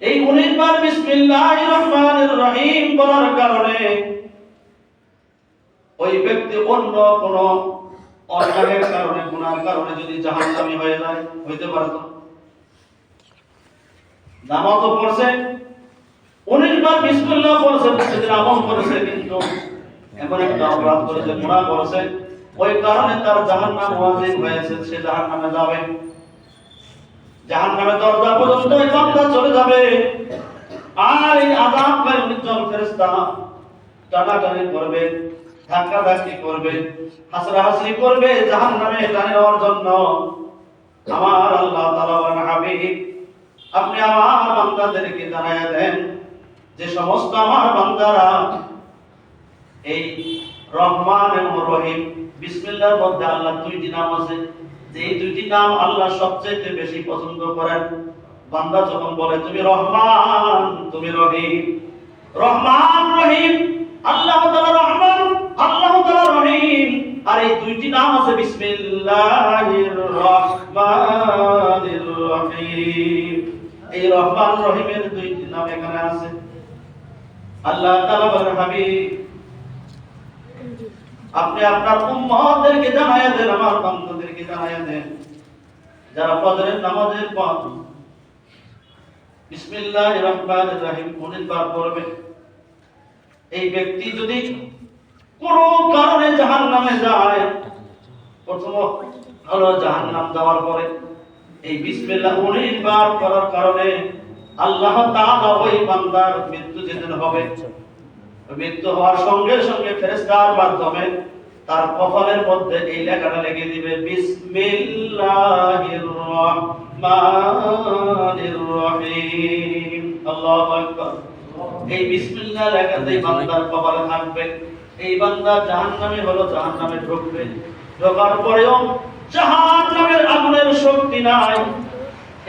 এই উনিশ বার বিসমিল্লাহির রহমানির রহিম বলার কারণে ওই ব্যক্তি অন্য কোন অন্যায়ের কারণে, গুনার কারণে যদি জাহান্নামী হয়ে যায়, হইতে পারত তো? পড়ছে উনিশ বার বিসমিল্লাহ পড়ছে, সেদিন করেছে কিন্তু এমন একটা অপরাধ করেছে, গুনাহ করেছে। ওই কারণে তার জাহান্নাম ওয়াজিব হয়েছে সে জাহান্নামে যাবে। জাহান্নামের দরজা পর্যন্ত এই বান্দা চলে যাবে। আর এই আযাব করে নির্জন ফেরেশতা টানাটানি করবে ধাক্কা ধাক্কি করবে হাসরা হাসরি করবে জাহান্নামে টানে নেওয়ার জন্য আমার আল্লাহ বলেন, হাবিব, আপনি আমার বান্দাদেরকে জানায়া দেন, যে সমস্ত আমার বান্দারা এই রহমান এবং রহিম বিসমিল্লাহর মধ্যে আল্লাহ দুইটি নাম আছে। যে এই দুইটি নাম আল্লাহ সবচেয়ে বেশি পছন্দ করেন, বান্দা যখন বলে, তুমি রহমান, তুমি রহিম। রহমান, রহিম, আল্লাহ তাআলা রহমান, আল্লাহ তাআলা রহিম। আর এই দুইটি নাম আছে, বিসমিল্লাহির রহমানির রহিম। এই রহমান, রহিমের দুইটি নাম এখানে আছে। আল্লাহ তাআলা বলেন, হাবিব, আপনি আপনার উম্মতদেরকে জানায়া দেন, আমার বান্দাদেরকে এই ব্যক্তি যদি কোন কারণে জাহান্নামে যায়, প্রথম হলো জাহান্নাম যাওয়ার পরে এই করার কারণে আল্লাহ ওই বান্দার মৃত্যু যেদিন হবে মৃত্যু হওয়ার সঙ্গে সঙ্গে ফেরেশতার মাধ্যমে তার কপালের মধ্যে এই লেখাটা লিখে দিবে, বিসমিল্লাহির রহমানির রহিম। আল্লাহু আকবার। এই বিসমিল্লাহ বান্দার কপালে থাকবে। এই বান্দা জাহান্নামে হলো জাহান্নামে ঢুকবে। ঢোকার পরেও জাহান্নামের আগুনের শক্তি নাই।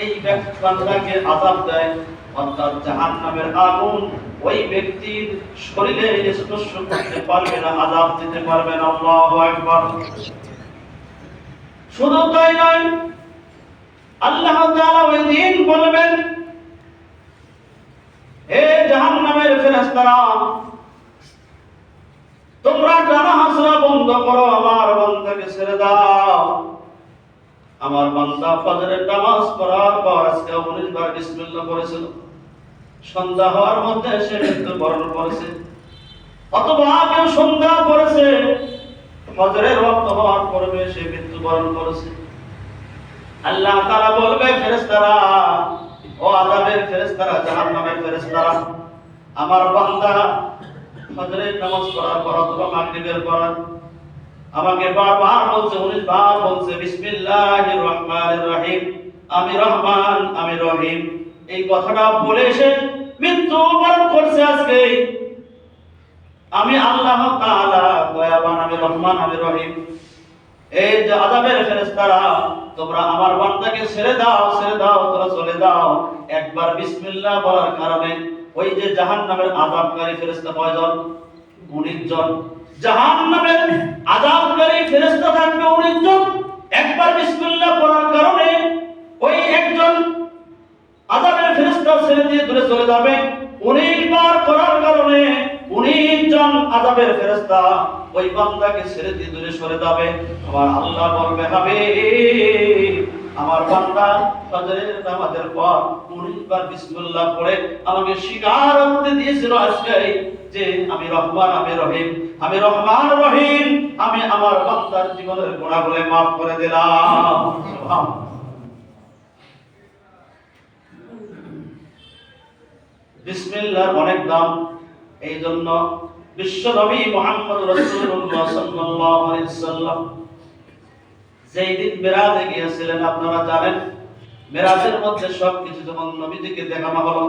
এই বান্দাকে আযাব দেয়। অর্থাৎ জাহান্নামের আগুন, ওই ব্যক্তির শরীরে স্পর্শ করতে পারবে না আযাব দিতে পারবে না, আল্লাহু আকবার। শুধু তাই নয়, আল্লাহ তাআলা ওই দিন বলবেন, হে ফেরেশতারা, তোমরা হাসরা বন্ধ করো, আমার বান্দাকে ছেড়ে দাও। আমার বান্দা ফজরের নামাজ পড়ার পর আজকে উনিশ বার বিসমিল্লাহ পড়েছিল সন্ধ্যা হওয়ার মধ্যে সে মৃত্যু বরণ করেছে। অথবা কেউ সন্ধ্যা পড়েছে, ফজরের রক্ত হওয়ার পূর্বে সে মৃত্যু বরণ করেছে। আল্লাহ তারা বলবে, ফেরেশতারা, ও আযাবের ফেরেশতারা, জাহান্নামের ফেরেশতারা, আমার বান্দা, ফজরের নামাজ পড়ার পর অথবা মাগরিবের পর আমাকে বারবার বলছে, উনিশ বার বলছে, বিসমিল্লাহির রহমানির রহিম। আমি রহমান, আমি রহিম। এই কথাটা বলে এসে করছে আমি আল্লাহ তাআলা দয়াবান, আমি রহমান, আমি রহিম। এই যে আযাবের ফেরেশতারা, তোমরা আমার বান্দাকে ছেড়ে দাও ছেড়ে দাও, তোমরা চলে দাও একবার বিসমিল্লাহ বলার কারণে ওই যে জাহান্নামের আযাবকারী ফেরেশতা কয়জন? 19 জন। জাহান্নামের আযাবকারী ফেরেশতা থাকবে 19 জন। একবার বিসমিল্লাহ বলার কারণে ওই একজন আযাবের ফেরেশতা ছেড়ে দিয়ে দূরে চলে যাবে। 19 বার করার কারণে 19 জন আযাবের ফেরেশতা ওই বান্দাকে ছেড়ে দিয়ে দূরে সরে যাবে। আমার আল্লাহ বলবে হবে আমার বান্দা ফজরের নামাজের পর 19 বার বিসমিল্লাহ পড়ে আমাকে স্বীকার করতে দিয়েছিল আজকে যে আমি রহমান, আমি রহিম, আমি রহমান, রহিম, আমি আমার বান্দার জীবনের গুনাহগুলো মাফ করে দিলাম। বিসমিল্লাহর অনেক দাম। এই জন্য বিশ্ব নবী মোহাম্মদ আলাইহি সাল্লাম যেই দিন মেরাজে গিয়েছিলেন, আপনারা জানেন, মেরাজের মধ্যে নবীজিকে দেখানো হলো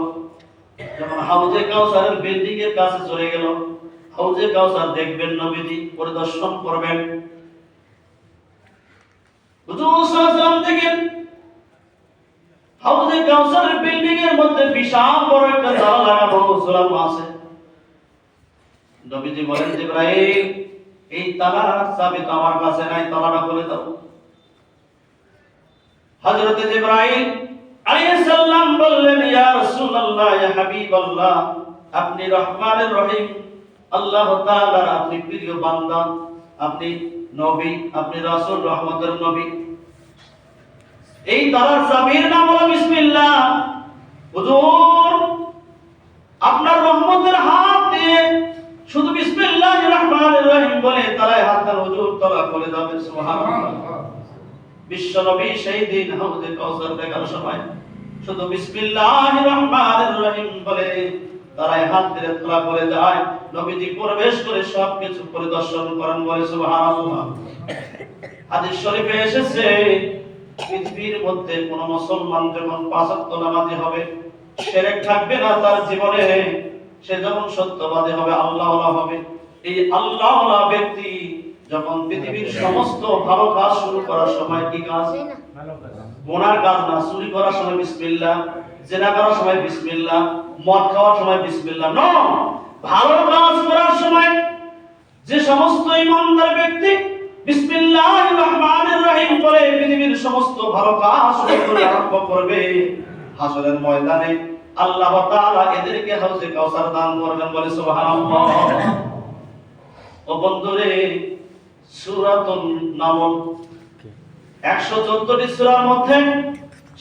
হাউজে কাউসারের বিল্ডিং এর কাছে চলে গেল। হাউজে কাউসার দেখবেন নবীজি, পরিদর্শন করবেন। হুজুর সাল্লাল্লাহু আলাইহি হাউজে কাউসারের বিল্ডিং এর মধ্যে বিশাল বড় একটা তালা লাগানো ঝুলানো আছে। নবীজি বলেন, জিব্রাইল, এই তালার চাবি তো আমার কাছে নাই, তালাটা খুলে দাও। হযরত জিব্রাইল আলাইহিস সালাম বললেন, ইয়া রাসূলুল্লাহ, ইয়া হাবিবাল্লাহ, আপনি রহমানের রহিম। আল্লাহ তাআলার আপনি প্রিয় বান্দা, আপনি নবী, আপনি রাসূল, রহমতের নবী। এই তারার সাবির নাম হলো বিসমিল্লাহ। হুজুর, আপনার রহমতের হাত দিয়ে শুধু বিসমিল্লাহির রহমানির রহিম বলে তারাই হাত দেন হুজুর তলা করে যাবেন, সুবহানাল্লাহ। বিশ্ব নবী সেই দিন হাউজে কাউসার দেখার সময় শুধু বিসমিল্লাহির রহমানির রহিম বলে তারাই হাত দিয়ে তোলা করে যায়। নবীজি প্রবেশ করে সব কিছু পরিদর্শন করেন বলে, সুবহানাল্লাহ। হাদিস শরীফে এসেছে পৃথিবীর মধ্যে কোন মুসলমান যখন পাঁচ ওয়াক্ত নামাজি হবে শিরক থাকবে না তার জীবনে। সে যখন সত্যবাদী হবে আল্লাহ হবে। এই আল্লাহ ব্যক্তি যখন পৃথিবীর সমস্ত ভালো কাজ শুরু করার সময় কি কাজ? গোনার কাজ না, চুরি করার সময় বিসমিল্লাহ, জেনা করার সময় বিসমিল্লাহ, মদ খাওয়ার সময় বিসমিল্লাহ, ন। ভালো কাজ করার সময় যে সমস্ত ইমানদার ব্যক্তি বিসমিল্লাহির রহমানির রহিম বলে পৃথিবীর সমস্ত ভালো কাজ আরম্ভ করবে। হাসরের ময়দানে আল্লাহ তাআলা এদেরকে হাউজে কাউসার দান করবেন বলে সুবহানাল্লাহ। ও বন্ধুরে, সূরাতুন নামল। 114টি সূরার মধ্যে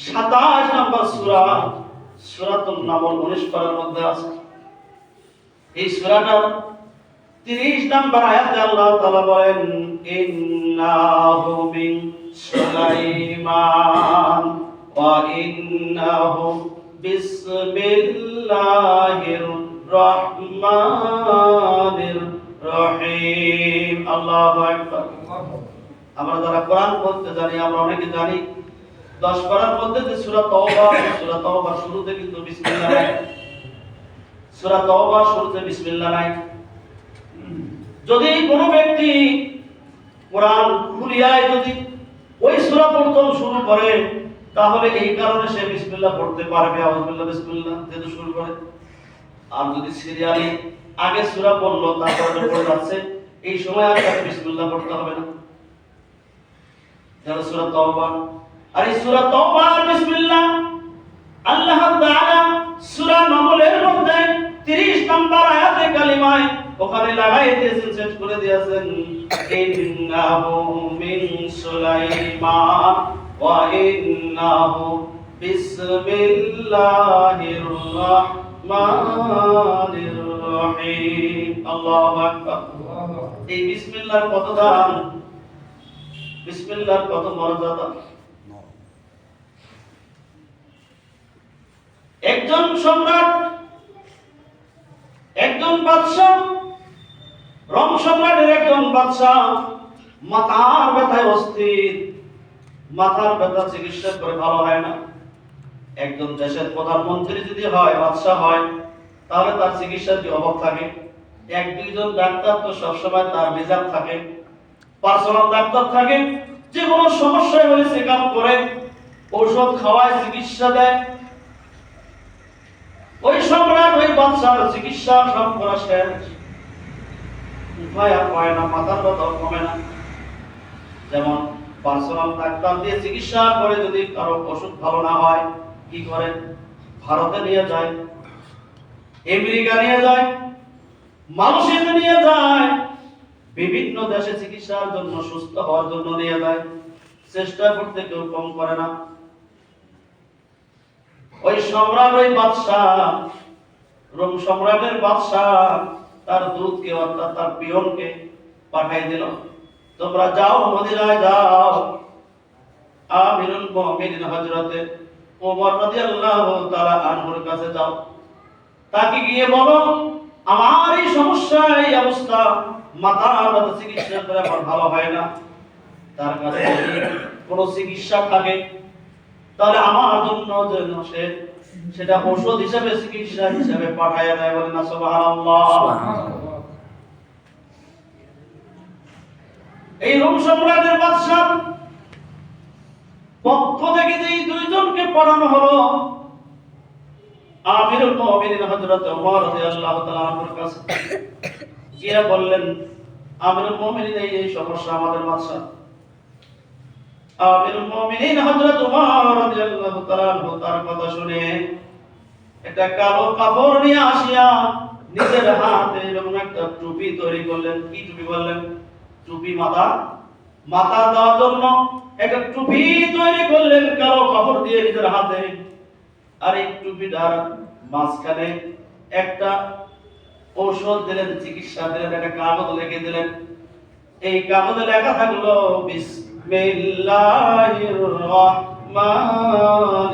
27 নম্বর সূরা সূরাতুন নামল 19 পারার মধ্যে আছে। এই সূরাটার 30 নম্বর আয়াতে আল্লাহ তাআলা বলেন ইন্নাহু মিন সুলাইমান ওয়া ইন্নাহু বিসমিল্লাহির রহমানির রহিম। আল্লাহু আকবার। আমরা যারা কোরআন পড়তে জানি, আমরা অনেকে জানি 10 পারার মধ্যে যে সূরা তওবা সূরা তওবা শুরুতে কিন্তু বিসমিল্লাহ নাই। সূরা তওবা শুরুতে বিসমিল্লাহ নাই। যদি কোনো ব্যক্তি কোরআন খুলিয়ায় যদি ওই সূরা প্রথম শুরু করে, তাহলে এই কারণে সে বিসমিল্লাহ পড়তে পারবে, আউযুবিল্লাহ, বিসমিল্লাহ যেহেতু শুরু করে। আর যদি সিরিয়ালি আগে সূরা পড়ল, তারপরে পড়ে যাচ্ছে, এই সময় আর তাকে বিসমিল্লাহ পড়তে হবে না। যারা সূরা তওবা, আর এই সূরা তওবা আর বিসমিল্লাহ আল্লাহ তাআলা সূরা নামলের মধ্যে 30 নম্বর আয়াতে কালিমায় ওখানে সেট করে দিয়েছেন। ইন্নাহু মিন সুলাইমান ওয়া ইন্নাহু বিসমিল্লাহির রাহমানির একজন সম্রাট একজন বাদশাহ রম সম্রাটের একজন বাদশাহ, মাথার ব্যথায় অস্থির। মাথার ব্যথা চিকিৎসা করে ভালো হয় না। একজন দেশের প্রধানমন্ত্রী যদি হয়, বাদশাহ হয়, তাহলে তার চিকিৎসার কি অভাব থাকে? এক, দুইজন ডাক্তার তো সবসময় তার মেজাজ থাকে, পার্সোনাল ডাক্তার থাকে, যে কোনো সমস্যায় হলে চেক আপ করে, ঔষধ খাওয়ায়, চিকিৎসা দেয় ওই সম্রাট চিকিৎসা সব করা শেষ। উপায় আর পায় না, মাথার কমে না। যেমন পার্সোনাল ডাক্তার দিয়ে চিকিৎসা করে যদি কারও ভালো না হয়, কি করে? ভারতে নিয়ে যায়, আমেরিকা নিয়ে যায় নিয়ে যায়, বিভিন্ন দেশে চিকিৎসার জন্য, সুস্থ হওয়ার জন্য নিয়ে যায়। চেষ্টা করতে কেউ কম করে না। ওই সম্রাট, ওই বাদশাহ রোম সম্রাটের বাদশাহ তার দূতকে অর্থাৎ তার পিয়নকে পাঠাই দিল। তোমরা যাও মদিনায় যাও। আমিরুল মুমিনিন হযরতে ওমর রাদিয়াল্লাহু তাআলা আনহুর কাছে যাও। তাকে গিয়ে বলো, আমার এই সমস্যা এই অবস্থা মাথা ব্যথা চিকিৎসা করে আমার ভালো হয় না। তার কাছে কোনো চিকিৎসা থাকে তাহলে আমার জন্য যেন সে সেটা ঔষধ হিসেবে, চিকিৎসা হিসেবে পাঠায় দেয় বলে না, সুবহানাল্লাহ। এই রোম সম্রাটের বাদশাহ পক্ষ থেকে যে দুইজনকে পড়ানো হলো আমিরুল মুমিনিন হযরত ওমর রাদিয়াল্লাহু তাআলা আনহুর কাছে গিয়ে বললেন আমিরুল মুমিনিন এই সমস্যা আমাদের বাদশাহ। আমিরুল মুমিনিন হযরত ওমর রাদিয়াল্লাহু তাআলা তার কথা শুনে একটা কালো কাপড় নিয়ে আসিয়া নিজের হাতে এরকম একটা টুপি তৈরি করলেন। কি টুপি বললেন? টুপি মাথা। মাথা দেওয়ার জন্য একটা টুপি তৈরি করলেন কালো কাপড় দিয়ে নিজের হাতে। আর এই টুপিটার মাঝখানে একটা ঔষধ দিলেন, চিকিৎসা দিলেন, একটা কাগজ লিখে দিলেন। এই কাগজে লেখা থাকল বিসমিল্লাহির রহমানির